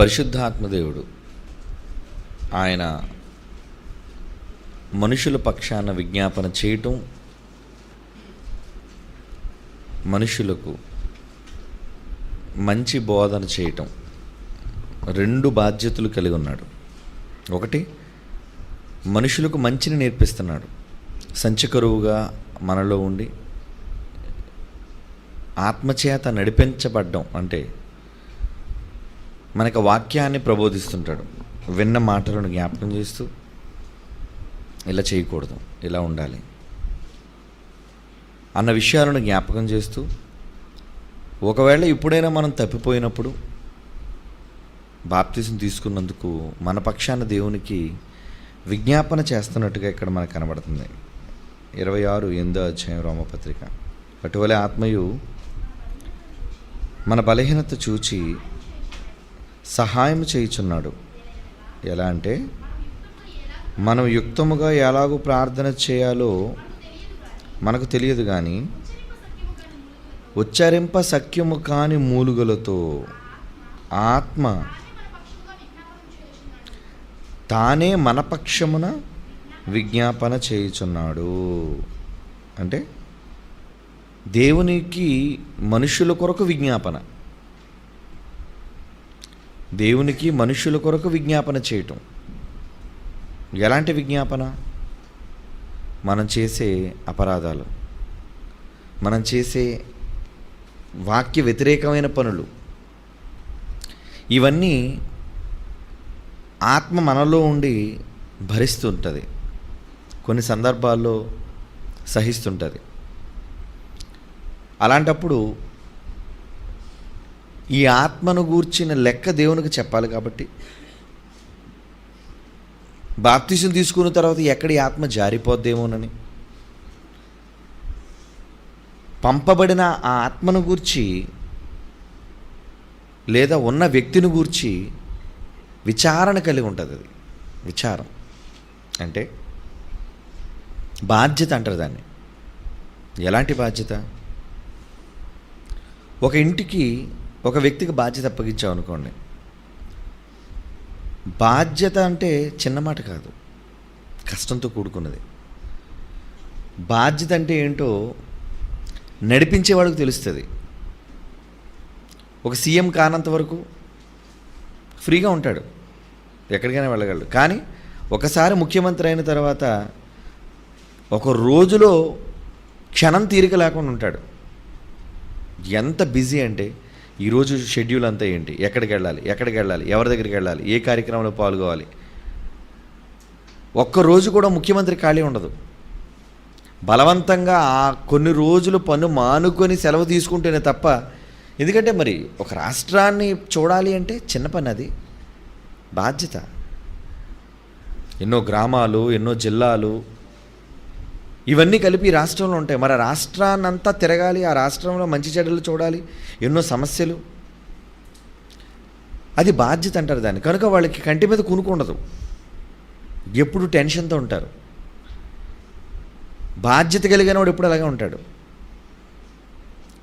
పరిశుద్ధాత్మదేవుడు ఆయన మనుషుల పక్షాన విజ్ఞాపన చేయటం మనుషులకు మంచి బోధన చేయటం రెండు బాధ్యతలు కలిగి ఉన్నాడు. ఒకటి మనుషులకు మంచిని నేర్పిస్తున్నాడు. సంచకరువుగా మనలో ఉండి ఆత్మచేత నడిపించబడ్డం అంటే మనకు వాక్యాన్ని ప్రబోధిస్తుంటాడు. విన్న మాటలను జ్ఞాపకం చేస్తూ ఇలా చేయకూడదు ఇలా ఉండాలి అన్న విషయాలను జ్ఞాపకం చేస్తూ ఒకవేళ ఇప్పుడైనా మనం తప్పిపోయినప్పుడు బాప్తిజం తీసుకున్నందుకు మన పక్షాన దేవునికి విజ్ఞాపన చేస్తున్నట్టుగా ఇక్కడ మనకు కనబడుతుంది. ఇరవై ఆరు ఎనిమిదో అధ్యాయం రోమపత్రిక. అటువలే ఆత్మయు మన బలహీనత చూచి సహాయం చేయుచున్నాడు. ఎలా అంటే మనం యుక్తముగా ఎలాగూ ప్రార్థన చేయాలో మనకు తెలియదు కానీ ఉచ్చరింప సఖ్యము కాని మూలుగలతో ఆత్మ తానే మన పక్షమున విజ్ఞాపన చేయుచున్నాడు. అంటే దేవునికి మనుషుల కొరకు విజ్ఞాపన. దేవునికి మనుషుల కొరకు విజ్ఞాపన చేయటం. ఎలాంటి విజ్ఞాపన? మనం చేసే అపరాధాలు. మనం చేసే వాక్య వ్యతిరేకమైన పనులు. ఇవన్నీ ఆత్మ మనలో ఉండి భరిస్తుంటుంది. కొన్ని సందర్భాల్లో సహిస్తుంటుంది. అలాంటప్పుడు ఈ ఆత్మను గూర్చిన లెక్క దేవునికి చెప్పాలి కాబట్టి. బాప్తిసం తీసుకున్న తర్వాత ఎక్కడ ఈ ఆత్మ జారిపోద్దేమోనని. పంపబడిన ఆ ఆత్మను గూర్చి లేదా ఉన్న వ్యక్తిని గూర్చి విచారణ కలిగి ఉంటుంది అది. విచారం. అంటే బాధ్యత అంటారు దాన్ని. ఎలాంటి బాధ్యత? ఒక ఇంటికి ఒక వ్యక్తికి బాధ్యత అప్పగించాం అనుకోండి. బాధ్యత అంటే చిన్న మాట కాదు. కష్టంతో కూడుకున్నది. బాధ్యత అంటే ఏంటో నడిపించేవాడికి తెలుస్తుంది. ఒక సీఎం కానంత వరకు ఫ్రీగా ఉంటాడు. ఎక్కడికైనా వెళ్ళగలడు. కానీ ఒకసారి ముఖ్యమంత్రి అయిన తర్వాత ఒక రోజులో క్షణం తీరిక లేకుండా ఉంటాడు. ఎంత బిజీ అంటే ఈరోజు షెడ్యూల్ అంతా ఏంటి? ఎక్కడికి వెళ్ళాలి? ఎక్కడికి వెళ్ళాలి? ఎవరి దగ్గరికి వెళ్ళాలి? ఏ కార్యక్రమంలో పాల్గొవాలి? ఒక్క రోజు కూడా ముఖ్యమంత్రి ఖాళీ ఉండదు. బలవంతంగా ఆ కొన్ని రోజులు పన్ను మానుకొని సెలవు తీసుకుంటేనే తప్ప ఎందుకంటే మరి ఒక రాష్ట్రాన్ని చూడాలి అంటే చిన్న పని అది. బాధ్యత. ఎన్నో గ్రామాలు ఎన్నో జిల్లాలు ఇవన్నీ కలిపి రాష్ట్రంలో ఉంటాయి. మరి రాష్ట్రాన్నంతా తిరగాలి ఆ రాష్ట్రంలో మంచి చెడ్డలు చూడాలి ఎన్నో సమస్యలు. అది బాధ్యత అంటారు దాన్ని. కనుక వాళ్ళకి కంటి మీద కొనుక్కుండదు ఎప్పుడు టెన్షన్తో ఉంటారు. బాధ్యత కలిగిన వాడు ఎప్పుడు అలాగే ఉంటాడు.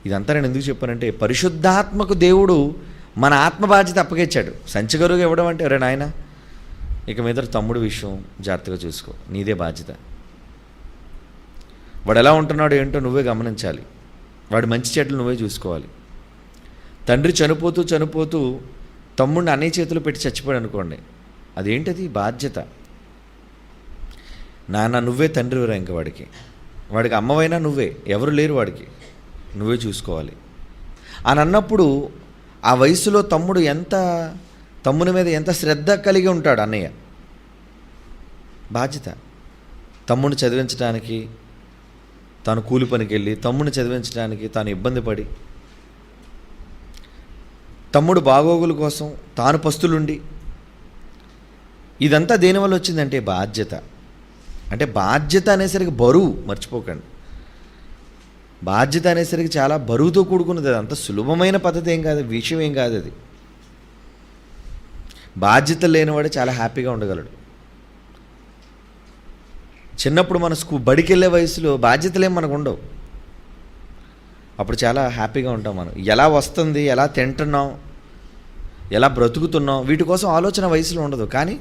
ఇదంతా నేను ఎందుకు చెప్పానంటే పరిశుద్ధాత్మకు దేవుడు మన ఆత్మ బాధ్యత అప్పగించాడు. సంచగరుగా ఇవ్వడం అంటే అరే నాయన ఇక మీద తమ్ముడు విషయం జాగ్రత్తగా చూసుకో. నీదే బాధ్యత. వాడు ఎలా ఉంటున్నాడు ఏంటో నువ్వే గమనించాలి. వాడు మంచి చెడ్లు నువ్వే చూసుకోవాలి. తండ్రి చనిపోతూ చనిపోతూ తమ్ముడిని అన్నయ్య చేతులు పెట్టి చచ్చిపోయాడు అనుకోండి అదేంటది? బాధ్యత. నాన్న నువ్వే తండ్రివిరా ఇంక వాడికి. వాడికి అమ్మవైనా నువ్వే ఎవరు లేరు వాడికి. నువ్వే చూసుకోవాలి. అని అన్నప్పుడు ఆ వయసులో తమ్ముడు ఎంత తమ్ముని మీద ఎంత శ్రద్ధ కలిగి ఉంటాడు అన్నయ్య? బాధ్యత. తమ్ముడిని చదివించడానికి తాను కూలి పనికి వెళ్ళి తమ్ముడిని చదివించడానికి తాను ఇబ్బంది పడి తమ్ముడు బాగోగుల కోసం తాను పస్తులుండి. ఇదంతా దేనివల్ల వచ్చిందంటే బాధ్యత. అంటే బాధ్యత అనేసరికి బరువు మర్చిపోకండి. బాధ్యత అనేసరికి చాలా బరువుతో కూడుకున్నది అది. అంత సులభమైన పద్ధతి ఏం కాదు విషయం ఏం కాదు అది. బాధ్యత లేనివాడు చాలా హ్యాపీగా ఉండగలడు. చిన్నప్పుడు మన స్కూ బడికి వెళ్ళే వయసులో బాధ్యతలేం మనకు ఉండవు అప్పుడు చాలా హ్యాపీగా ఉంటాం మనం. ఎలా వస్తుంది ఎలా తింటున్నాం ఎలా బ్రతుకుతున్నాం వీటి కోసం ఆలోచన వయసులో ఉండదు. కానీ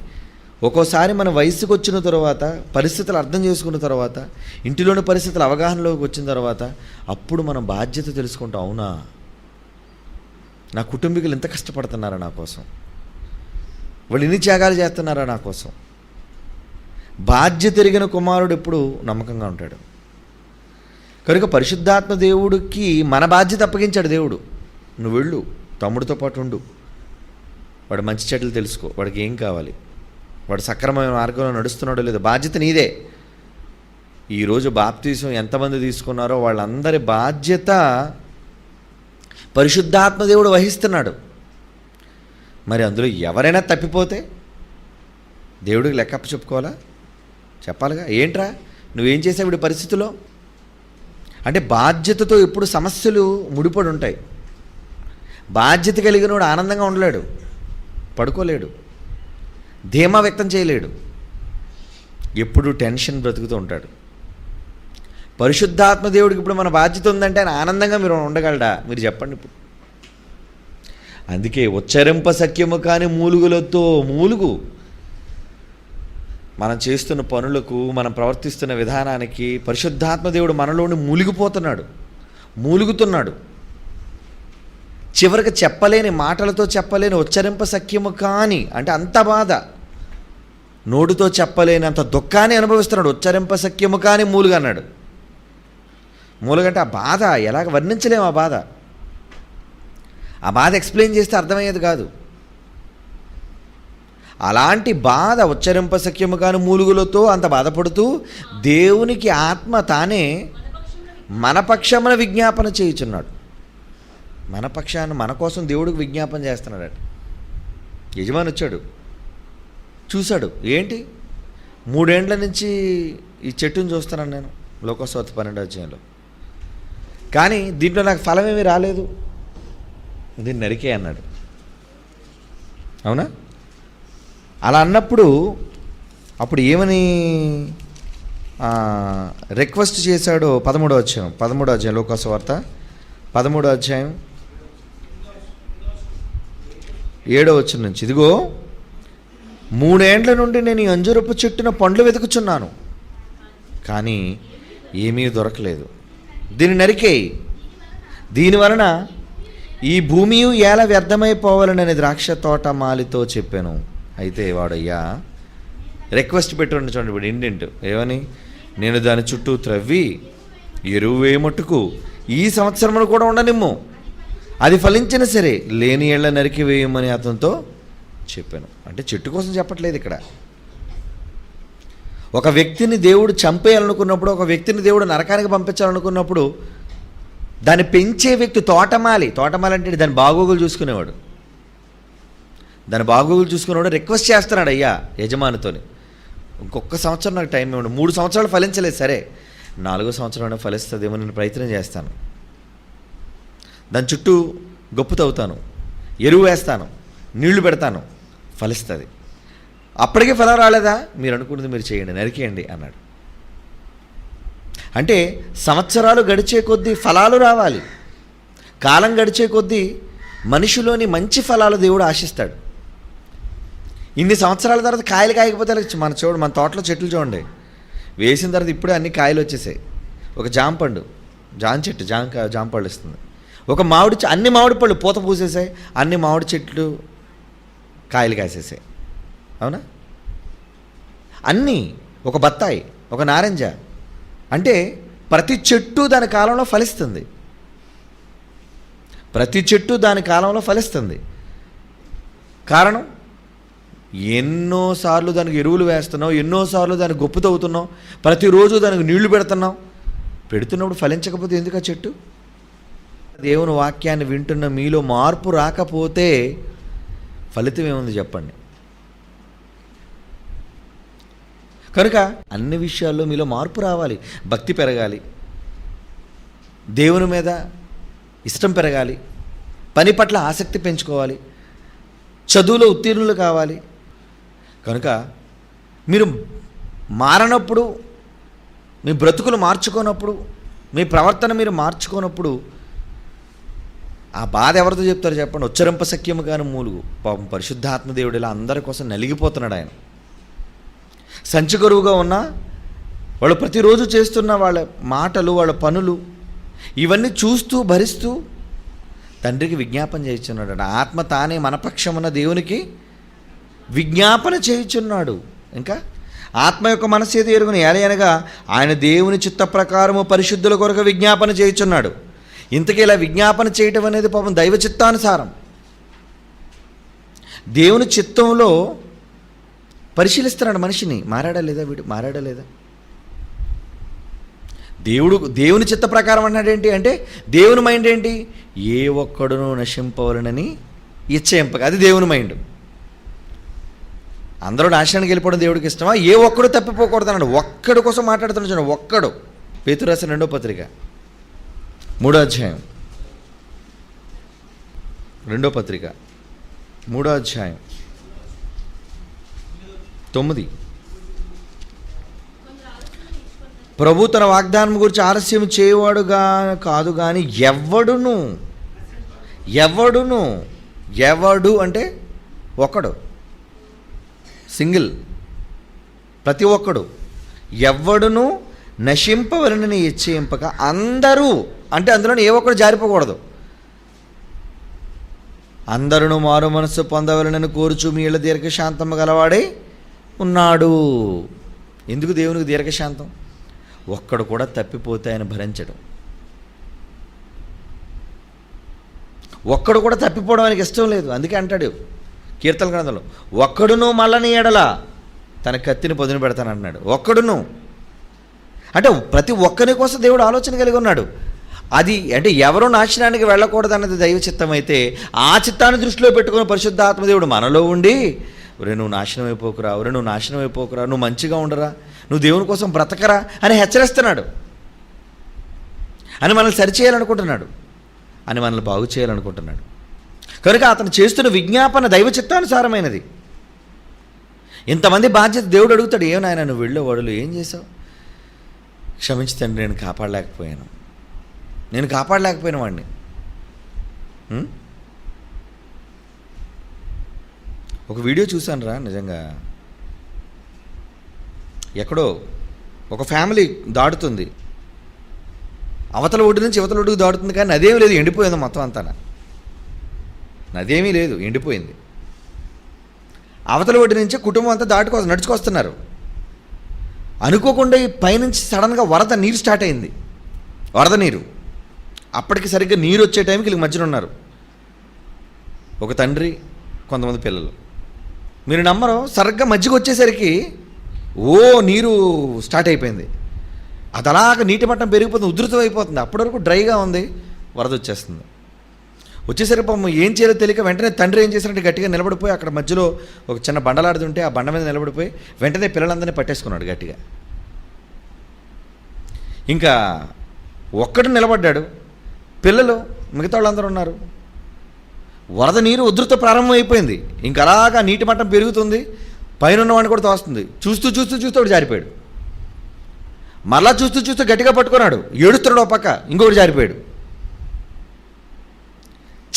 ఒక్కోసారి మన వయసుకు వచ్చిన తర్వాత పరిస్థితులు అర్థం చేసుకున్న తర్వాత ఇంటిలోని పరిస్థితులు అవగాహనలోకి వచ్చిన తర్వాత అప్పుడు మనం బాధ్యత తెలుసుకుంటాం అవునా? నా కుటుంబీకులు ఎంత కష్టపడుతున్నారా నా కోసం? వాళ్ళు ఎన్ని త్యాగాలు చేస్తున్నారా నా కోసం? బాధ్యత ఎరిగిన కుమారుడు ఎప్పుడు నమ్మకంగా ఉంటాడు. కనుక పరిశుద్ధాత్మ దేవుడికి మన బాధ్యత అప్పగించాడు దేవుడు. నువ్వు వెళ్ళు తమ్ముడితో పాటు ఉండు. వాడు మంచి చెట్లు తెలుసుకో వాడికి ఏం కావాలి? వాడు సక్రమమైన మార్గంలో నడుస్తున్నాడో లేదో బాధ్యత నీదే. ఈరోజు బాప్తీసం ఎంతమంది తీసుకున్నారో వాళ్ళందరి బాధ్యత పరిశుద్ధాత్మ దేవుడు వహిస్తున్నాడు. మరి అందులో ఎవరైనా తప్పిపోతే దేవుడికి లెక్కప్ప చెప్పుకోవాలా? చెప్పాలిగా? ఏంట్రా? నువ్వేం చేసావు ఇప్పుడు పరిస్థితిలో అంటే బాధ్యతతో ఎప్పుడు సమస్యలు ముడిపడి ఉంటాయి బాధ్యత కలిగిన వాడు ఆనందంగా ఉండలేడు. పడుకోలేడు. ధీమా వ్యక్తం చేయలేడు. ఎప్పుడు టెన్షన్ బ్రతుకుతూ ఉంటాడు. పరిశుద్ధాత్మ దేవుడికి ఇప్పుడు మన బాధ్యత ఉందంటే ఆయన ఆనందంగా మీరు ఉండగలడా? మీరు చెప్పండి ఇప్పుడు. అందుకే ఉచ్చరింప సఖ్యము కాని మూలుగులతో మూలుగు. మనం చేస్తున్న పనులకు మనం ప్రవర్తిస్తున్న విధానానికి పరిశుద్ధాత్మ దేవుడు మనలోని మూలిగిపోతున్నాడు మూలుగుతున్నాడు. చివరికి చెప్పలేని మాటలతో చెప్పలేని ఉచ్చరింప సఖ్యము కాని అంటే అంత బాధ. నోటితో చెప్పలేనంత దుఃఖాన్ని అనుభవిస్తున్నాడు. ఉచ్చరింప సఖ్యము కాని మూలుగన్నాడు. మూలుగంటే ఆ బాధ ఎలాగ వర్ణించలేము ఆ బాధ. ఆ బాధ ఎక్స్ప్లెయిన్ చేస్తే అర్థమయ్యేది కాదు. అలాంటి బాధ ఉచ్చరింప కాని మూలుగులతో అంత బాధపడుతూ దేవునికి ఆత్మ తానే మన పక్షమున విజ్ఞాపన చేయుచున్నాడు. మన పక్షాన్ని మన కోసం దేవుడికి విజ్ఞాపన చేస్తున్నాడు. యజమాని వచ్చాడు. చూశాడు. ఏంటి? మూడేండ్ల నుంచి ఈ చెట్టును చూస్తున్నాను నేను లోకస్వత పన్నెండు అధ్యాయంలో. కానీ దీంట్లో నాకు ఫలమేమీ రాలేదు. దీన్ని నరికే అన్నాడు. అవునా? అలా అన్నప్పుడు అప్పుడు ఏమని రిక్వెస్ట్ చేశాడో పదమూడో అధ్యాయం పదమూడో అధ్యాయం లోకాస వార్త. పదమూడో అధ్యాయం ఏడో వచ్చిన నుంచి. ఇదిగో మూడేండ్ల నుండి నేను ఈ అంజురపు చెట్టున పండ్లు వెతుకుచున్నాను కానీ ఏమీ దొరకలేదు. దీన్ని నరికేయి. దీని వలన ఈ భూమి ఎలా వ్యర్థమైపోవాలనని ద్రాక్ష తోట మాలితో చెప్పాను. అయితే వాడయ్యా రిక్వెస్ట్ పెట్టుండి చూడండి ఇప్పుడు ఇండెంట్ ఏమని? నేను దాని చుట్టూ త్రవ్వి ఎరువు వేయమట్టుకు ఈ సంవత్సరమును కూడా ఉండనిమ్ము. అది ఫలించిన సరే లేని ఏళ్ళ నరికి వేయమని అతనితో చెప్పాను. అంటే చెట్టు కోసం చెప్పట్లేదు ఇక్కడ. ఒక వ్యక్తిని దేవుడు చంపేయాలనుకున్నప్పుడు ఒక వ్యక్తిని దేవుడు నరకానికి పంపించాలనుకున్నప్పుడు దాన్ని పెంచే వ్యక్తి తోటమాలి. తోటమాలి అంటే దాని బాగోగులు చూసుకునేవాడు. దాని బాగోగులు చూసుకునేవాడు రిక్వెస్ట్ చేస్తున్నాడు అయ్యా యజమానితోని. ఇంకొక సంవత్సరం నాకు టైం ఇవ్వండి. మూడు సంవత్సరాలు ఫలించలేదు సరే. నాలుగో సంవత్సరం ఫలిస్తుందేమో నేను ప్రయత్నం చేస్తాను. దాని చుట్టూ గొప్పు తవ్వుతాను ఎరువు వేస్తాను. నీళ్ళు పెడతాను. ఫలిస్తుంది. అప్పటికే ఫలం రాలేదా? మీరు అనుకున్నది మీరు చేయండి నరికేయండి అన్నాడు. అంటే సంవత్సరాలు గడిచే కొద్దీ ఫలాలు రావాలి. కాలం గడిచే కొద్దీ మనిషిలోని మంచి ఫలాలు దేవుడు ఆశిస్తాడు. ఇన్ని సంవత్సరాల తర్వాత కాయలు కాయకపోతే మన చూడు మన తోటలో చెట్లు చూడండి. వేసిన తర్వాత ఇప్పుడే అన్ని కాయలు వచ్చేసాయి. ఒక జాంపండు జామ చెట్టు జామ జాంపళ్ళు ఇస్తుంది ఒక మామిడి చె- అన్ని మామిడి పళ్ళు పూత పూసేసాయి అన్ని మామిడి చెట్లు కాయలు కాసేసాయి. అవునా? అన్నీ ఒక బత్తాయి ఒక నారింజ. అంటే ప్రతి చెట్టు దాని కాలంలో ఫలిస్తుంది. ప్రతి చెట్టు దాని కాలంలో ఫలిస్తుంది. కారణం? ఎన్నోసార్లు దానికి ఎరువులు వేస్తున్నావు ఎన్నోసార్లు దానికి గొప్ప తవ్వుతున్నావు ప్రతిరోజు దానికి నీళ్ళు పెడుతున్నావు. పెడుతున్నప్పుడు ఫలించకపోతే ఎందుకు ఆ చెట్టు? దేవుని వాక్యాన్ని వింటున్న మీలో మార్పు రాకపోతే ఫలితం ఏముంది చెప్పండి. కనుక అన్ని విషయాల్లో మీలో మార్పు రావాలి భక్తి పెరగాలి దేవుని మీద ఇష్టం పెరగాలి పని పట్ల ఆసక్తి పెంచుకోవాలి చదువులో ఉత్తీర్ణులు కావాలి కనుక మీరు మారనప్పుడు మీ బ్రతుకులు మార్చుకోనప్పుడు మీ ప్రవర్తన మీరు మార్చుకోనప్పుడు ఆ బాధ ఎవరితో చెప్తారు చెప్పండి? ఉచ్చరింప సఖ్యము కాని మూలుగు. పాపం పరిశుద్ధాత్మదేవుడు ఇలా అందరి కోసం నలిగిపోతున్నాడు ఆయన. సంచగరువుగా ఉన్న వాళ్ళు ప్రతిరోజు చేస్తున్న వాళ్ళ మాటలు వాళ్ళ పనులు ఇవన్నీ చూస్తూ భరిస్తూ తండ్రికి విజ్ఞాపన చేస్తున్నాడు ఆత్మ తానే మనపక్షమున్న దేవునికి విజ్ఞాపన చేయుచున్నాడు. ఇంకా ఆత్మ యొక్క మనసు ఏది ఎరుగుని? ఏలయనగా ఆయన దేవుని చిత్త ప్రకారము పరిశుద్ధుల కొరకు విజ్ఞాపన చేయుచున్నాడు. ఇంతకీ ఇలా విజ్ఞాపన చేయటం అనేది పాపం దైవ చిత్తానుసారం. దేవుని చిత్తంలో పరిశీలిస్తున్నాడు మనిషిని. మారాడా లేదా వీడు? మారాడా లేదా? దేవుడు దేవుని చిత్త ప్రకారం అన్నాడేంటి అంటే దేవుని మైండ్ ఏంటి? ఏ ఒక్కడునూ నశింపవలనని ఇచ్చేంపక అది దేవుని మైండ్. అందరూ నాశనానికి వెళ్ళిపోవడం దేవుడికి ఇష్టమా? ఏ ఒక్కడు తప్పిపోకూడదు అన్నాడు. ఒక్కడు కోసం మాట్లాడుతున్నాడు చూడండి ఒక్కడు. పేతురు రెండో పత్రిక. మూడో అధ్యాయం. రెండో పత్రిక. మూడో అధ్యాయం. తొమ్మిది. ప్రభు తన వాగ్దానం గురించి ఆలస్యం చేయవాడుగా కాదు కానీ ఎవడును? ఎవడును? ఎవడు అంటే ఒకడు సింగిల్. ప్రతి ఒక్కడు. ఎవడును నశింపవలనని ఇచ్చేయింపక అందరూ అంటే అందులో ఏ ఒక్కడు జారిపోకూడదు. అందరును మారు మనసు పొందవలనని కోరుచు మీ ఇళ్ళ దీర్ఘశాంతము గలవాడై ఉన్నాడు. ఎందుకు దేవునికి దీర్ఘశాంతం? ఒక్కడు కూడా తప్పిపోతే ఆయన భరించడం. ఒక్కడు కూడా తప్పిపోవడం ఆయనకి ఇష్టం లేదు. అందుకే అంటాడు. కీర్తన గ్రంథంలో ఒక్కడును మళ్ళని ఎడల తన కత్తిని పొదిన పెడతానంటున్నాడు ఒక్కడును. అంటే ప్రతి ఒక్కరి కోసం దేవుడు ఆలోచన కలిగి ఉన్నాడు. అది అంటే ఎవరు నాశనానికి వెళ్ళకూడదన్నది దైవ చిత్తం అయితే ఆ చిత్తాన్ని దృష్టిలో పెట్టుకుని పరిశుద్ధాత్మ దేవుడు మనలో ఉండి ఒరే నువ్వు నాశనం అయిపోకురా ఒరే నువ్వు నాశనం అయిపోకురా నువ్వు మంచిగా ఉండరా నువ్వు దేవుని కోసం బ్రతకరా అని హెచ్చరిస్తున్నాడు. అని మనల్ని సరిచేయాలనుకుంటున్నాడు అని మనల్ని బాగు చేయాలనుకుంటున్నాడు. కనుక అతను చేస్తున్న విజ్ఞాపన దైవ చిత్తానుసారమైనది ఇంతమంది బాధ్యత దేవుడు అడుగుతాడు ఏం నాయన నువ్వు వెళ్ళే వాడులు ఏం చేసావు క్షమించి తండ్రి నేను కాపాడలేకపోయాను. నేను కాపాడలేకపోయిన వాడిని. ఒక వీడియో చూశాను రా నిజంగా. ఎక్కడో ఒక ఫ్యామిలీ దాడుతుంది అవతల ఒడ్డు నుంచి ఇవతల ఒడ్డుకు దాడుతుంది కానీ అదేం లేదు ఎండిపోయింది మొత్తం అంతా నదేమీ లేదు ఎండిపోయింది. అవతల ఒడ్డు నుంచి కుటుంబం అంతా దాటుకో నడుచుకొస్తున్నారు. అనుకోకుండా ఈ పైనుంచి సడన్గా వరద నీరు స్టార్ట్ అయింది. వరద నీరు. అప్పటికి సరిగ్గా నీరు వచ్చే టైంకి వీళ్ళకి మధ్యన ఉన్నారు. ఒక తండ్రి కొంతమంది పిల్లలు. మీరు నమ్మరు సరిగ్గా మజ్జిగ వచ్చేసరికి ఓ నీరు స్టార్ట్ అయిపోయింది. అది అలాగ నీటి మట్టం పెరిగిపోతుంది ఉధృతం అయిపోతుంది అప్పటి వరకు డ్రైగా ఉంది వరద వచ్చేస్తుంది. వచ్చేసరికి పాపం ఏం చేయాలో తెలియక వెంటనే తండ్రి ఏం చేశారంటే గట్టిగా నిలబడిపోయి అక్కడ మధ్యలో ఒక చిన్న బండలాడుతుంటే ఆ బండ మీద నిలబడిపోయి వెంటనే పిల్లలందరినీ పట్టేసుకున్నాడు గట్టిగా. ఇంకా ఒక్కడు నిలబడ్డాడు. పిల్లలు మిగతా వాళ్ళందరూ ఉన్నారు. వరద నీరు ఉధృత ప్రారంభమైపోయింది. ఇంకా అలాగా నీటి మట్టం పెరుగుతుంది. పైన ఉన్నవాడిని కూడా తోస్తుంది. చూస్తూ చూస్తూ చూస్తూ ఒకటి జారిపోయాడు. మరలా చూస్తూ చూస్తూ గట్టిగా పట్టుకున్నాడు. ఏడుస్తున్నాడు ఒక పక్క ఇంకొకటి జారిపోయాడు.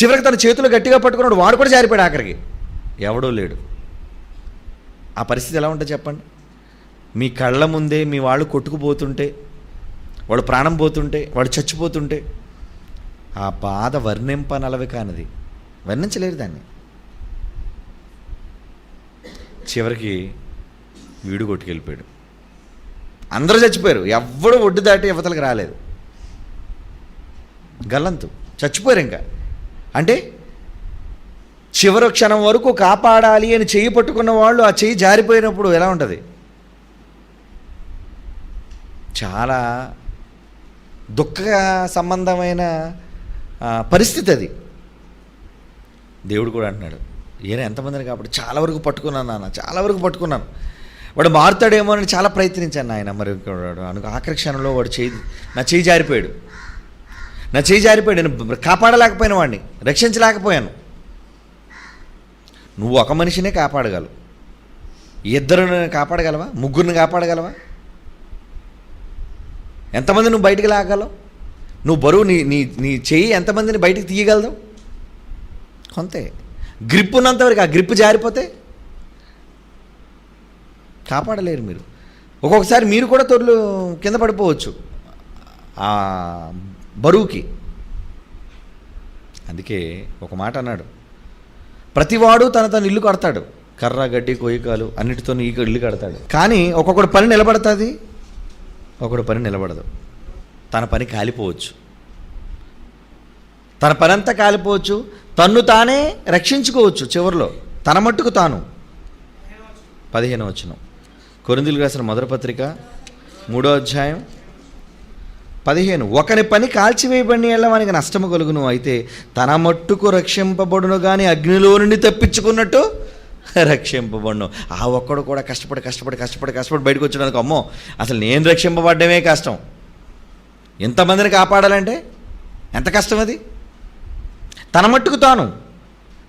చివరికి తన చేతులు గట్టిగా పట్టుకున్నాడు. వాడు కూడా జారిపోయాడు ఆఖరికి. ఎవడూ లేడు. ఆ పరిస్థితి ఎలా ఉంటుంది చెప్పండి? మీ కళ్ళ ముందే మీ వాళ్ళు కొట్టుకుపోతుంటే వాడు ప్రాణం పోతుంటే వాడు చచ్చిపోతుంటే ఆ బాధ వర్ణింపనలవి కానిది. వర్ణించలేరు దాన్ని. చివరికి వీడు కొట్టుకెళ్ళిపోయాడు. అందరూ చచ్చిపోయారు. ఎవ్వడు ఒడ్డు దాటి యువతలకు రాలేదు. గల్లంతు. చచ్చిపోయారు ఇంకా. అంటే చివరి క్షణం వరకు కాపాడాలి అని చెయ్యి పట్టుకున్న వాళ్ళు ఆ చేయి జారిపోయినప్పుడు ఎలా ఉంటుంది? చాలా దుఃఖ సంబంధమైన పరిస్థితి అది. దేవుడు కూడా అంటున్నాడు ఈయన ఎంతమందిని కాబట్టి చాలా వరకు పట్టుకున్నాను నాన్న చాలా వరకు పట్టుకున్నాను. వాడు మారుతాడేమో అని చాలా ప్రయత్నించాను ఆయన మరి వాడు అను ఆఖరి క్షణంలో వాడు చేయి నా చేయి జారిపోయాడు. నా చేయి జారిపోయాడు. నేను కాపాడలేకపోయిన వాడిని. రక్షించలేకపోయాను. నువ్వు ఒక మనిషినే కాపాడగలవు. ఇద్దరిని కాపాడగలవా? ముగ్గురిని కాపాడగలవా? ఎంతమంది నువ్వు బయటికి లాగలవు? నువ్వు బరువు నీ నీ నీ చెయ్యి ఎంతమందిని బయటికి తీయగలదు? కొంతే. గ్రిప్ ఉన్నంతవరకు ఆ గ్రిప్ జారిపోతే కాపాడలేరు మీరు. ఒక్కొక్కసారి మీరు కూడా తొర్లు కింద పడిపోవచ్చు. బరువుకి. అందుకే ఒక మాట అన్నాడు. ప్రతివాడు తన తన ఇల్లు కడతాడు. కర్ర గడ్డి కోయికాలు అన్నిటితో ఈ ఇల్లు కడతాడు. కానీ ఒక్కొక్కడు పని నిలబడుతుంది? ఒకడు పని నిలబడదు. తన పని కాలిపోవచ్చు. తన పని అంతా కాలిపోవచ్చు. తన్ను తానే రక్షించుకోవచ్చు చివరిలో. తన మట్టుకు తాను. పదిహేను వచ్చిన కొరిందులు రాసిన మొదటి పత్రిక మూడో అధ్యాయం పదిహేను. ఒకని పని కాల్చివేయబడిన ఎల్ల వానికి నష్టము కలుగును. అయితే తన మట్టుకు రక్షింపబడును కానీ అగ్నిలో నుండి తప్పించుకున్నట్టు రక్షింపబడును. ఆ ఒక్కడు కూడా కష్టపడి కష్టపడి కష్టపడి కష్టపడి బయటకు వచ్చడానికి అమ్మో అసలు నేను రక్షింపబడ్డమే కష్టం. ఎంతమందిని కాపాడాలంటే? ఎంత కష్టం అది? తన మట్టుకు తాను.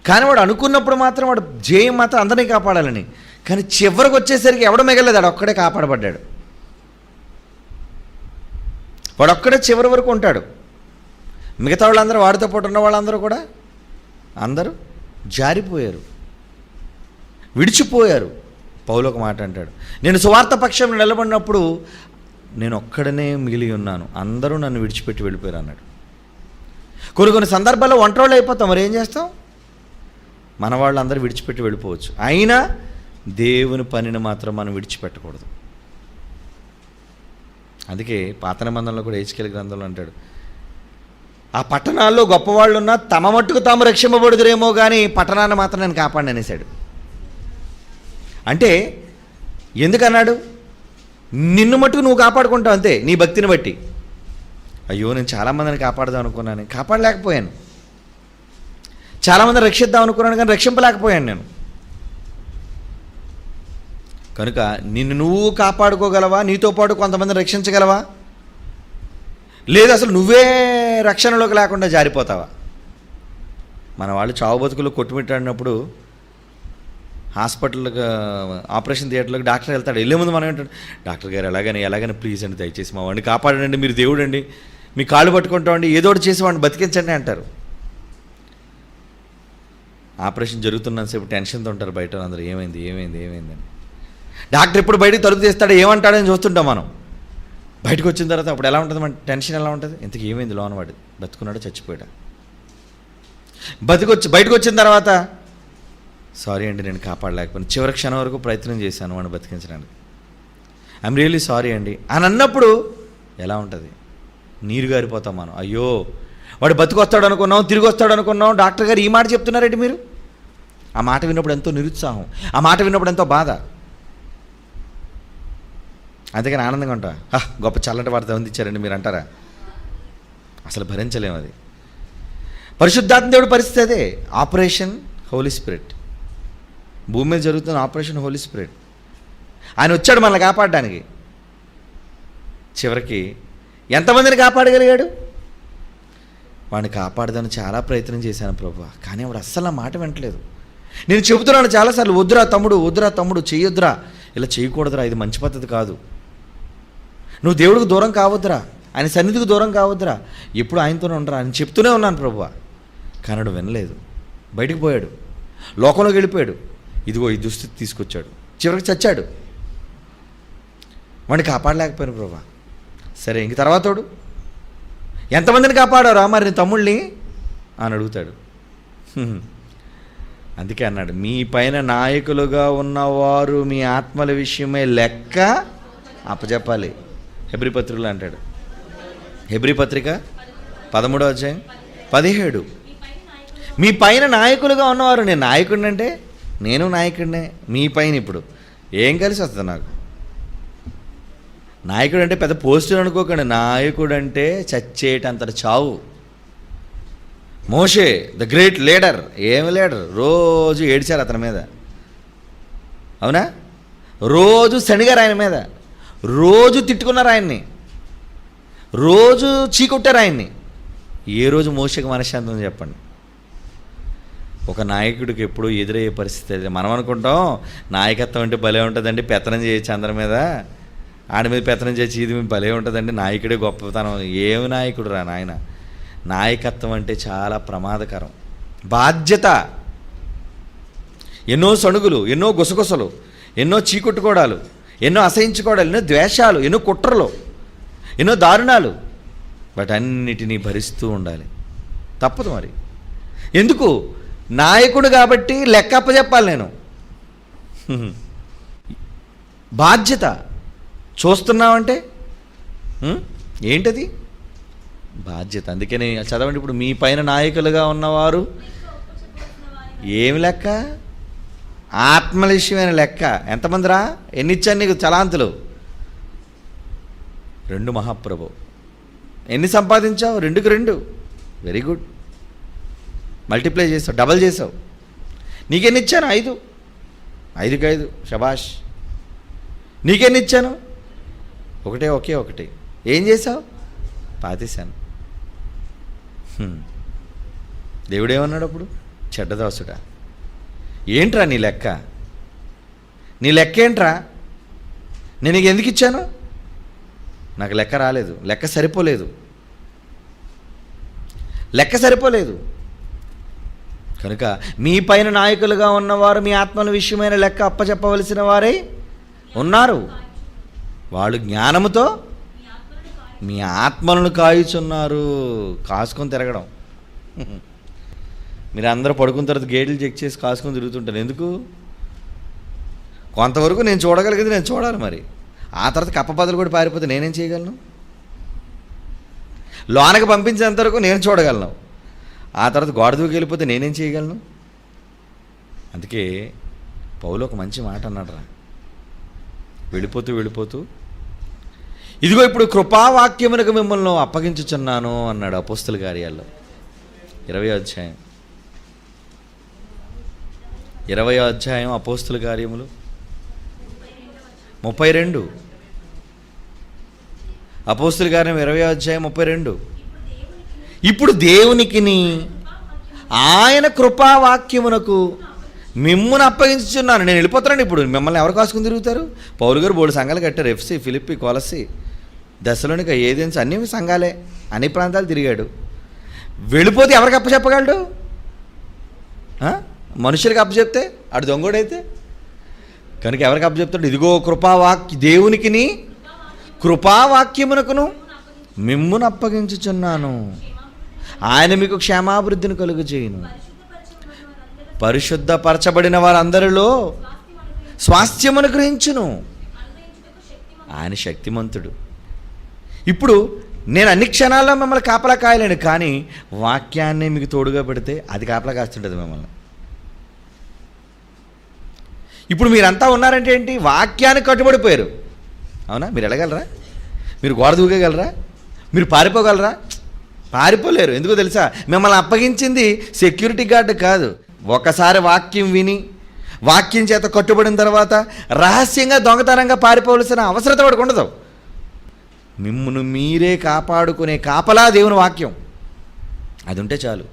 కానీ వాడు అనుకున్నప్పుడు మాత్రం వాడు జయం మాత్రం అందరినీ కాపాడాలని. కానీ చివరికి వచ్చేసరికి ఎవడ మిగలేదు వాడు ఒక్కడే కాపాడబడ్డాడు. వాడు ఒక్కడే చివరి వరకు ఉంటాడు. మిగతా వాళ్ళందరూ వాడితో పాటు ఉన్న వాళ్ళందరూ కూడా అందరూ జారిపోయారు. విడిచిపోయారు. పౌలు ఒక మాట అంటాడు. నేను సువార్త పక్షం నిలబడినప్పుడు నేను ఒక్కడనే మిగిలి ఉన్నాను. అందరూ నన్ను విడిచిపెట్టి వెళ్ళిపోయారు అన్నాడు. కొన్ని కొన్ని సందర్భాల్లో ఒంటరోళ్ళు అయిపోతాం. మరి ఏం చేస్తాం? మన వాళ్ళందరూ విడిచిపెట్టి వెళ్ళిపోవచ్చు. అయినా దేవుని పనిని మాత్రం మనం విడిచిపెట్టకూడదు. అందుకే పాత నిబంధనలో కూడా హెచ్కెల్ గ్రంథంలో అంటాడు ఆ పట్టణాల్లో గొప్పవాళ్ళు ఉన్నా తమ మట్టుకు తాము రక్షింపబడుదురేమో కానీ పట్టణాన్ని మాత్రం నేను కాపాడి అనేసాడు అంటే ఎందుకన్నాడు? నిన్ను మట్టుకు నువ్వు కాపాడుకుంటావు అంతే నీ భక్తిని బట్టి. అయ్యో నేను చాలామందిని కాపాడదాం అనుకున్నాను కాపాడలేకపోయాను. చాలామందిని రక్షిద్దాం అనుకున్నాను కానీ రక్షింపలేకపోయాను నేను. కనుక నిన్ను నువ్వు కాపాడుకోగలవా? నీతో పాటు కొంతమంది రక్షించగలవా? లేదు అసలు నువ్వే రక్షణలోకి లేకుండా జారిపోతావా? మన వాళ్ళు చావు బతుకులు కొట్టుమిట్టాడినప్పుడు హాస్పిటల్కి ఆపరేషన్ థియేటర్లోకి డాక్టర్ వెళ్తాడు. వెళ్ళే ముందు మనం ఏంటంటే డాక్టర్ గారు ఎలాగని ఎలాగని ప్లీజ్ అండి దయచేసి మా వాడిని కాపాడండి మీరు దేవుడండి. మీ కాళ్ళు పట్టుకుంటామండి ఏదో ఒకటి చేసి వాడిని బతికించండి అంటారు. ఆపరేషన్ జరుగుతున్నంతసేపు టెన్షన్తో ఉంటారు బయట అందరూ. ఏమైంది ఏమైంది ఏమైంది అని. డాక్టర్ ఇప్పుడు బయటకు తలుపు తీస్తాడు ఏమంటాడని చూస్తుంటాం మనం. బయటకు వచ్చిన తర్వాత అప్పుడు ఎలా ఉంటుంది మన టెన్షన్ ఎలా ఉంటుంది? ఇంతకు ఏమైంది లోన వాడు? బతుకున్నాడు? చచ్చిపోయాడు? బతికొచ్చి బయటకు వచ్చిన తర్వాత సారీ అండి నేను కాపాడలేకపోయాను. చివరి క్షణం వరకు ప్రయత్నం చేశాను వాడిని బతికించడానికి. ఐఎమ్ రియల్లీ సారీ అండి. అని అన్నప్పుడు ఎలా ఉంటుంది? నీరు గారిపోతాం మనం. అయ్యో వాడు బతికొస్తాడు అనుకున్నాం తిరిగి వస్తాడు అనుకున్నాం. డాక్టర్ గారు ఈ మాట చెప్తున్నారండి మీరు? ఆ మాట విన్నప్పుడు ఎంతో నిరుత్సాహం ఆ మాట విన్నప్పుడు ఎంతో బాధ. అందుకని ఆనందంగా ఉంటా. "హా, గొప్ప చల్లటి వార్త అందించారండి మీరు అంటారా? అసలు భరించలేము అది. పరిశుద్ధాత్మ దేవుడు పరిస్థితి అదే. Operation holy spirit. భూమి మీద జరుగుతున్న ఆపరేషన్ హోలీ స్పిరిట్. ఆయన వచ్చాడు మనల్ని కాపాడడానికి. చివరికి ఎంతమందిని కాపాడగలిగాడు? వాడిని కాపాడదని చాలా ప్రయత్నం చేశాను ప్రభు. కానీ వాడు అస్సలు మాట వింటలేదు నేను చెబుతున్నాను చాలాసార్లు వద్దురా తమ్ముడు వద్దురా తమ్ముడు చేయొద్దురా ఇలా చేయకూడదురా ఇది మంచి పద్ధతి కాదు. నువ్వు దేవుడికి దూరం కావద్దురా. ఆయన సన్నిధికి దూరం కావద్దురా. ఎప్పుడు ఆయనతోనే ఉండరా? అని చెప్తూనే ఉన్నాను ప్రభువ. కన్నడు వినలేదు. బయటికి పోయాడు. లోకంలోకి వెళ్ళిపోయాడు. ఇదిగో ఈ దుస్థితి తీసుకొచ్చాడు. చివరికి చచ్చాడు. వాడిని కాపాడలేకపోయాను ప్రభా సరే ఇంక తర్వాతోడు ఎంతమందిని కాపాడారా మరి నీ తమ్ముళ్ళని? అని అడుగుతాడు. అందుకే అన్నాడు మీ పైన నాయకులుగా ఉన్నవారు మీ ఆత్మల విషయమే లెక్క అప్పచెప్పాలి. హెబ్రి పత్రికలు అంటాడు. హెబ్రి పత్రిక పదమూడో అధ్యాయం పదిహేడు. మీ పైన నాయకులుగా ఉన్నవారు నేను నాయకుడిని అంటే నేను నాయకుడినే మీ పైన ఇప్పుడు. ఏం కలిసి వస్తుంది నాకు? నాయకుడు అంటే పెద్ద పోస్టర్ అనుకోకండి. నాయకుడు అంటే చచ్చేటంతటి చావు. మోషే ద గ్రేట్ లీడర్ ఏమి లీడర్? రోజు ఏడిచారు అతని మీద. అవునా? రోజు శనిగారు ఆయన మీద. రోజు తిట్టుకున్నారు ఆయన్ని. రోజు చీకొట్టారు ఆయన్ని. ఏ రోజు మోసకి మనశ్శాంతి ఉంది చెప్పండి. ఒక నాయకుడికి ఎప్పుడూ ఎదురయ్యే పరిస్థితి అది మనం అనుకుంటాం నాయకత్వం అంటే భలే ఉంటుందండి పెత్తనం చేయొచ్చు అందరి మీద. ఆడి మీద పెత్తనం చేసి ఇది మీద భలే ఉంటుందండి నాయకుడే గొప్పతనం. ఏమి నాయకుడు రా నాయన. నాయకత్వం అంటే చాలా ప్రమాదకరం. బాధ్యత. ఎన్నో సణుగులు ఎన్నో గుసగుసలు ఎన్నో చీకొట్టుకోవడాలు ఎన్నో అసహించుకోవడాలు ఎన్నో ద్వేషాలు ఎన్నో కుట్రలు ఎన్నో దారుణాలు. వాటన్నిటినీ భరిస్తూ ఉండాలి. తప్పదు మరి. ఎందుకు? నాయకుడు కాబట్టి లెక్క అప్పచెప్పాలి నేను. బాధ్యత. చూస్తున్నామంటే ఏంటది? బాధ్యత. అందుకని చదవండి ఇప్పుడు. మీ పైన నాయకులుగా ఉన్నవారు ఏమి లెక్క? ఆత్మలిష్యమైన లెక్క. ఎంతమంది రా ఎన్ని ఇచ్చాను నీకు చలాంతులు? రెండు మహాప్రభు. ఎన్ని సంపాదించావు? రెండుకు రెండు. వెరీ గుడ్ మల్టిప్లై చేసావు డబల్ చేసావు. నీకెన్ని ఇచ్చాను ఐదు. ఐదుకి ఐదు. శబాష్ నీకెన్ని ఇచ్చాను ఒకటే ఒకే ఒకటి. ఏం చేసావు? పాతేశాను. దేవుడేమన్నాడు అప్పుడు? చెడ్డదోసుడా. ఏంట్రా నీ లెక్క? నీ లెక్క ఏంట్రా? నేను నీకు ఎందుకు ఇచ్చాను? నాకు లెక్క రాలేదు. లెక్క సరిపోలేదు. లెక్క సరిపోలేదు. కనుక మీ పైన నాయకులుగా ఉన్నవారు మీ ఆత్మల విషయమైన లెక్క అప్పచెప్పవలసిన వారే ఉన్నారు. వాళ్ళు జ్ఞానముతో మీ ఆత్మలను కాయుచున్నారు. కాసుకొని తిరగడం. మీరు అందరూ పడుకున్న తర్వాత గేట్లు చెక్ చేసి కాసుకొని తిరుగుతుంటారు. ఎందుకు? కొంతవరకు నేను చూడగలిగేది నేను చూడాలి మరి. ఆ తర్వాత కప్పపదలు కూడా పారిపోతే నేనేం చేయగలను? లోనకి పంపించేంతవరకు నేను చూడగలను. ఆ తర్వాత గోడ దూకి వెళ్ళిపోతే నేనేం చేయగలను? అందుకే పౌలు ఒక మంచి మాట అన్నాడు రా. వెళ్ళిపోతూ వెళ్ళిపోతూ ఇదిగో ఇప్పుడు కృపావాక్యమునకు మిమ్మల్ని అప్పగించుచున్నాను అన్నాడు అపోస్తుల కార్యాల్లో. ఇరవై అధ్యాయం. ఇరవై అధ్యాయం అపోస్తుల కార్యములు. ముప్పై రెండు. అపోస్తుల కార్యం ఇరవై అధ్యాయం ముప్పై రెండు. ఇప్పుడు దేవునికిని ఆయన కృపావాక్యమునకు మిమ్మును అప్పగించుచున్నాను. నేను వెళ్ళిపోతానండి ఇప్పుడు. మిమ్మల్ని ఎవరు కాసుకుని తిరుగుతారు? పౌరు గారు బోడు సంఘాలు కట్టారు. ఎఫ్సి ఫిలిప్పి కొలసి దశలోనిక ఏదెన్స్ అన్ని సంఘాలే అన్ని ప్రాంతాలు తిరిగాడు. వెళ్ళిపోతే ఎవరికి అప్పచెప్పగలడు? మనుషులకి అప్పచెప్తే అటు దొంగోడైతే? కనుక ఎవరికి అప్పచెప్తాడు ఇదిగో కృపావాక్య దేవునికిని కృపావాక్యమునకును మిమ్మును అప్పగించుచున్నాను. ఆయన మీకు క్షేమాభివృద్ధిని కలుగు చేయను పరిశుద్ధపరచబడిన వారందరిలో స్వాస్థ్యమును గ్రహించును ఆయన శక్తిమంతుడు. ఇప్పుడు నేను అన్ని క్షణాల్లో మిమ్మల్ని కాపలా కాయలేను కానీ వాక్యాన్ని మీకు తోడుగా పెడితే అది కాపలా కాస్తుంటుంది మిమ్మల్ని. ఇప్పుడు మీరంతా ఉన్నారంటే ఏంటి? వాక్యానికి కట్టుబడిపోయారు. అవునా? మీరు వెళ్ళగలరా? మీరు గోడ దూకగలరా మీరు పారిపోగలరా? పారిపోలేరు. ఎందుకో తెలుసా? మిమ్మల్ని అప్పగించింది సెక్యూరిటీ గార్డ్ కాదు. ఒకసారి వాక్యం విని వాక్యం చేత కట్టుబడిన తర్వాత రహస్యంగా దొంగతనంగా పారిపోవలసిన అవసరత వాడికి ఉండదు. మిమ్మును మీరే కాపాడుకునే కాపలా దేవుని వాక్యం. అది ఉంటే చాలు.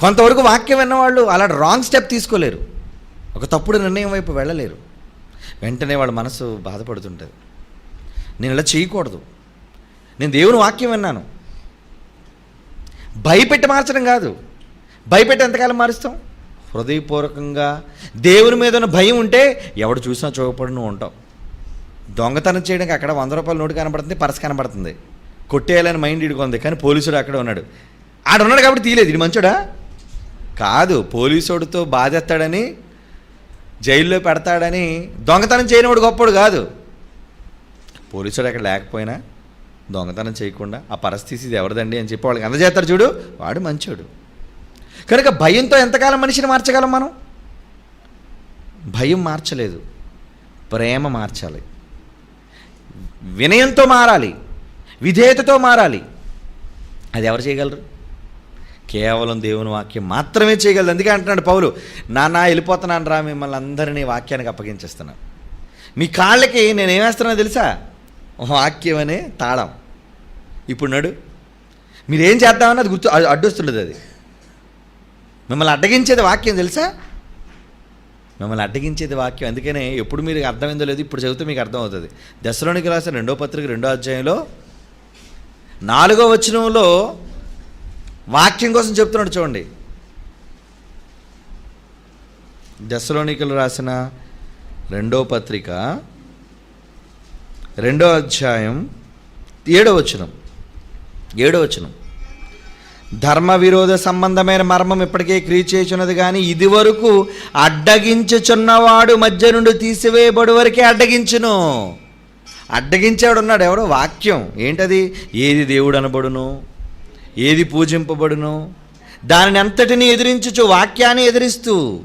కొంతవరకు వాక్యం విన్నవాళ్ళు అలా రాంగ్ స్టెప్ తీసుకోలేరు. ఒక తప్పుడు నిర్ణయం వైపు వెళ్ళలేరు. వెంటనే వాళ్ళ మనసు బాధపడుతుంటుంది. నేను ఇలా చేయకూడదు. నేను దేవుని వాక్యం విన్నాను. భయపెట్టి మార్చడం కాదు. భయపెట్టి ఎంతకాలం మారుస్తాం? హృదయపూర్వకంగా దేవుని మీద ఉన్న భయం ఉంటే ఎవడు చూసినా చూపడి నువ్వు ఉంటావు. దొంగతనం చేయడానికి అక్కడ వంద రూపాయల నోటు కనబడుతుంది పర్స్ కనబడుతుంది. కొట్టేయాలని మైండ్ ఇడుకుంది కానీ పోలీసుడు అక్కడ ఉన్నాడు. ఆడ ఉన్నాడు కాబట్టి తీయలేదు. ఇది మంచోడా? కాదు పోలీసుడితో బాధెత్తాడని జైల్లో పెడతాడని దొంగతనం చేయనివాడు గొప్పడు కాదు. పోలీసుడు అక్కడ లేకపోయినా దొంగతనం చేయకుండా ఆ పరిస్థితి ఇది ఎవరిదండి అని చెప్పి వాళ్ళకి అందజేస్తారు చూడు. వాడు మంచోడు. కనుక భయంతో ఎంతకాలం మనిషిని మార్చగలం మనం? భయం మార్చలేదు. ప్రేమ మార్చాలి. వినయంతో మారాలి. విధేయతతో మారాలి. అది ఎవరు చేయగలరు? కేవలం దేవుని వాక్యం మాత్రమే చేయగలదు అందుకే అంటున్నాడు పౌలు నాన్న వెళ్ళిపోతున్నాను రా మిమ్మల్ని అందరినీ వాక్యానికి అప్పగించేస్తున్నాను మీ కాళ్ళకి నేను ఏమేస్తున్నా తెలుసా? వాక్యం అనే తాళం. ఇప్పుడు నడు మీరేం చేద్దామని అది గుర్తు అడ్డొస్తుండదు అది. మిమ్మల్ని అడ్డగించేది వాక్యం తెలుసా? మిమ్మల్ని అడ్డగించేది వాక్యం. అందుకనే ఎప్పుడు మీరు అర్థమైందో లేదు ఇప్పుడు చదివితే మీకు అర్థమవుతుంది. దశలోనికి రాసిన రెండో పత్రిక రెండో అధ్యాయంలో నాలుగో వచనంలో వాక్యం కోసం చెప్తున్నాడు చూడండి. దశలోనికలు రాసిన రెండో పత్రిక రెండో అధ్యాయం ఏడో వచనం ఏడో వచనం. ధర్మ విరోధ సంబంధమైన మర్మం ఇప్పటికే క్రియ చేస్తున్నది కానీ ఇది వరకు అడ్డగించుచున్నవాడు మధ్య నుండి తీసివేయబడి వరకే అడ్డగించును. అడ్డగించేవాడు ఉన్నాడు ఎవడో? వాక్యం. ఏంటది? ఏది దేవుడు అనబడును? ఏది పూజింపబడును? దానిని అంతటిని ఎదిరించుచు వాక్యాన్ని ఎదిరిస్తూ?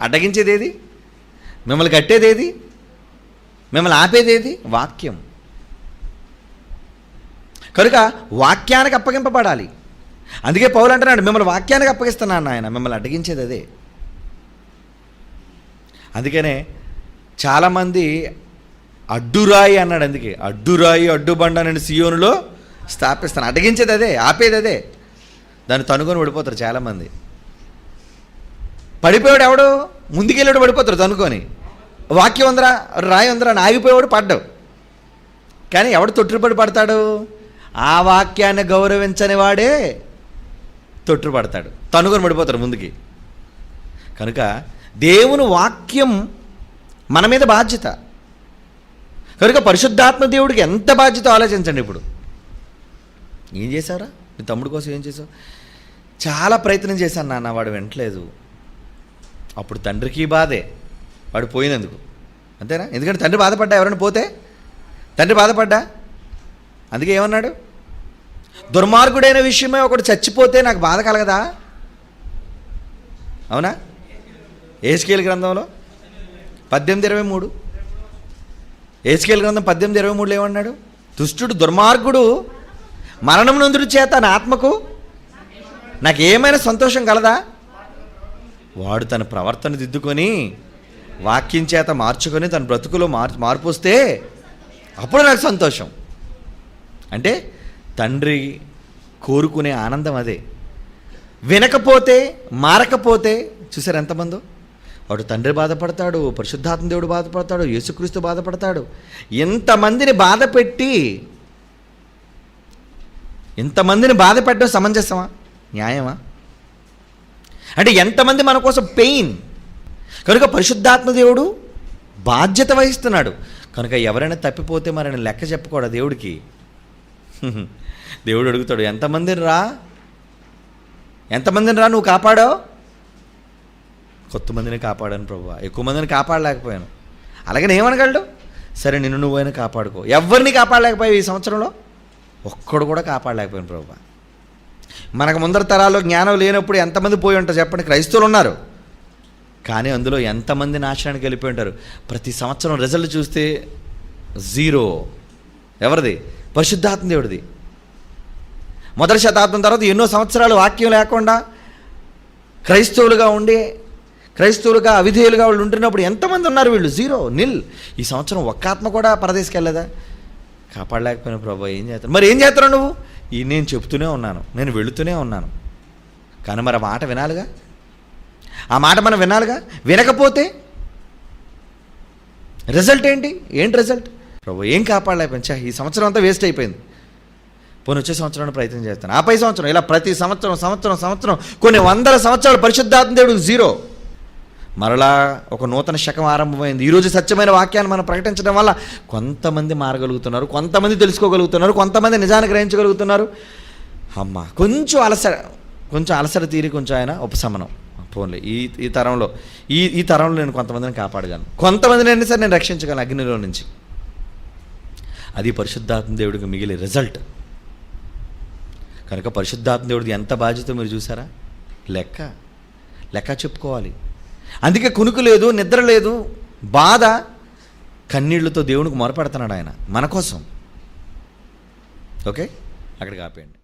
అడ్డగించేది ఏది మిమ్మల్ని కట్టేదేది? మిమ్మల్ని ఆపేదేది? వాక్యం. కనుక వాక్యానికి అప్పగింపబడాలి. అందుకే పౌలు అంటున్నాడు మిమ్మల్ని వాక్యానికి అప్పగిస్తున్నాను ఆయన మిమ్మల్ని అడ్డగించేది అదే. అందుకనే చాలామంది అడ్డురాయి అన్నాడు అందుకే. అడ్డురాయి అడ్డుబండ నేను సియోనులో. స్థాపిస్తాను. అడిగించేది అదే ఆపేది అదే దాన్ని తనుకొని పడిపోతారు చాలామంది. పడిపోయాడు ఎవడు? ముందుకెళ్ళాడు పడిపోతారు తనుకొని. వాక్యం ఉందరా రాయి ఉందరా అని ఆగిపోయాడు పడ్డావు కానీ ఎవడు తొట్టుపడి పడతాడు? ఆ వాక్యాన్ని గౌరవించని వాడే తొట్టుపడతాడు తనుకొని పడిపోతాడు ముందుకి. కనుక దేవుని వాక్యం మన మీద బాధ్యత. కనుక పరిశుద్ధాత్మ దేవుడికి ఎంత బాధ్యత ఆలోచించండి ఇప్పుడు. ఏం చేశారా మీ తమ్ముడు కోసం ఏం చేసావు చాలా ప్రయత్నం చేశాను నాన్న వాడు వింటలేదు అప్పుడు తండ్రికి బాధే. వాడు పోయినందుకు. అంతేనా? ఎందుకంటే తండ్రి బాధపడ్డా ఎవరైనా పోతే? తండ్రి బాధపడ్డా? అందుకే ఏమన్నాడు? దుర్మార్గుడైన విషయమే ఒకడు చచ్చిపోతే నాకు బాధ కలగదా? అవునా? ఏస్కేల్ గ్రంథంలో పద్దెనిమిది ఇరవై మూడు. ఏస్కేల్ గ్రంథం పద్దెనిమిది ఇరవై మూడులో ఏమన్నాడు? దుష్టుడు దుర్మార్గుడు మరణం నందుడు చేత నా ఆత్మకు నాకు ఏమైనా సంతోషం కలదా? వాడు తన ప్రవర్తన దిద్దుకొని వాక్యం చేత మార్చుకొని తన బ్రతుకులో మార్ మార్పు వస్తే అప్పుడు నాకు సంతోషం. అంటే తండ్రి కోరుకునే ఆనందం అదే. వినకపోతే మారకపోతే చూసారు ఎంతమందో? వాడు తండ్రి బాధపడతాడు పరిశుద్ధాత్మ దేవుడు బాధపడతాడు యేసుక్రీస్తు బాధపడతాడు. ఎంతమందిని బాధ పెట్టి ఇంతమందిని బాధ పెట్టడం సమంజసమా? న్యాయమా? అంటే ఎంతమంది మన కోసం పెయిన్? కనుక పరిశుద్ధాత్మ దేవుడు బాధ్యత వహిస్తున్నాడు. కనుక ఎవరైనా తప్పిపోతే మరని లెక్క చెప్పకూడదు దేవుడికి. దేవుడు అడుగుతాడు ఎంతమందిని రా? ఎంతమందిని రా నువ్వు కాపాడావు? కొత్త మందిని కాపాడాను ప్రభు ఎక్కువ మందిని కాపాడలేకపోయాను. అలాగే ఏమనగలడు? సరే నిన్ను నువ్వైనా కాపాడుకో. ఎవరిని కాపాడలేకపోయావు ఈ సంవత్సరంలో? ఒక్కడు కూడా కాపాడలేకపోయాను ప్రభు. మనకు ముందర తరాల్లో జ్ఞానం లేనప్పుడు ఎంతమంది పోయి ఉంటారు చెప్పండి? క్రైస్తవులు ఉన్నారు. కానీ అందులో ఎంతమంది నాశనానికి వెళ్ళిపోయి ఉంటారు? ప్రతి సంవత్సరం రిజల్ట్ చూస్తే జీరో. ఎవరిది? పరిశుద్ధాత్మ దేవుడిది. మొదటి శతాబ్దం తర్వాత ఎన్నో సంవత్సరాలు వాక్యం లేకుండా క్రైస్తవులుగా ఉండి క్రైస్తవులుగా అవిధేయులుగా వాళ్ళు ఉంటున్నప్పుడు ఎంతమంది ఉన్నారు వీళ్ళు? జీరో. నిల్. ఈ సంవత్సరం ఒక్క ఆత్మ కూడా పరదేశకి వెళ్ళదా కాపాడలేకపోయినా ప్రభా ఏం చేస్తాను మరి ఏం చేస్తున్నావు నువ్వు? ఈ నేను చెప్తూనే ఉన్నాను నేను వెళుతూనే ఉన్నాను. కానీ మరి ఆ మాట వినాలిగా? ఆ మాట మనం వినాలిగా? వినకపోతే రిజల్ట్ ఏంటి? ఏంటి రిజల్ట్ ప్రభు ఏం కాపాడలేకపోయింది ఈ సంవత్సరం అంతా వేస్ట్ అయిపోయింది. పోనీ వచ్చే సంవత్సరం ప్రయత్నం చేస్తాను. ఆ పై సంవత్సరం ఇలా ప్రతి సంవత్సరం సంవత్సరం సంవత్సరం కొన్ని వందల సంవత్సరాలు పరిశుద్ధాత్మ దేవుడు జీరో మరలా ఒక నూతన శకం ఆరంభమైంది. ఈరోజు సత్యమైన వాక్యాన్ని మనం ప్రకటించడం వల్ల కొంతమంది మారగలుగుతున్నారు కొంతమంది తెలుసుకోగలుగుతున్నారు కొంతమంది నిజాన్ని గ్రహించగలుగుతున్నారు. అమ్మ కొంచెం అలసర కొంచెం అలసర తీరి కొంచెం ఆయన ఉపశమనం. పోన్లే ఈ ఈ తరంలో ఈ ఈ తరంలో నేను కొంతమందిని కాపాడగలను. కొంతమందిని అయినా సరే నేను రక్షించగలను అగ్నిలో నుంచి. అది పరిశుద్ధాత్మ దేవుడికి మిగిలే రిజల్ట్. కనుక పరిశుద్ధాత్మ దేవుడికి ఎంత బాధ్యత మీరు చూసారా? లెక్క. లెక్క చెప్పుకోవాలి. అందుకే కునుకు లేదు నిద్ర లేదు బాధ కన్నీళ్ళతో దేవునికి మొరపెడుతున్నాడు ఆయన మన కోసం. ఓకే? అక్కడికి ఆపేయండి.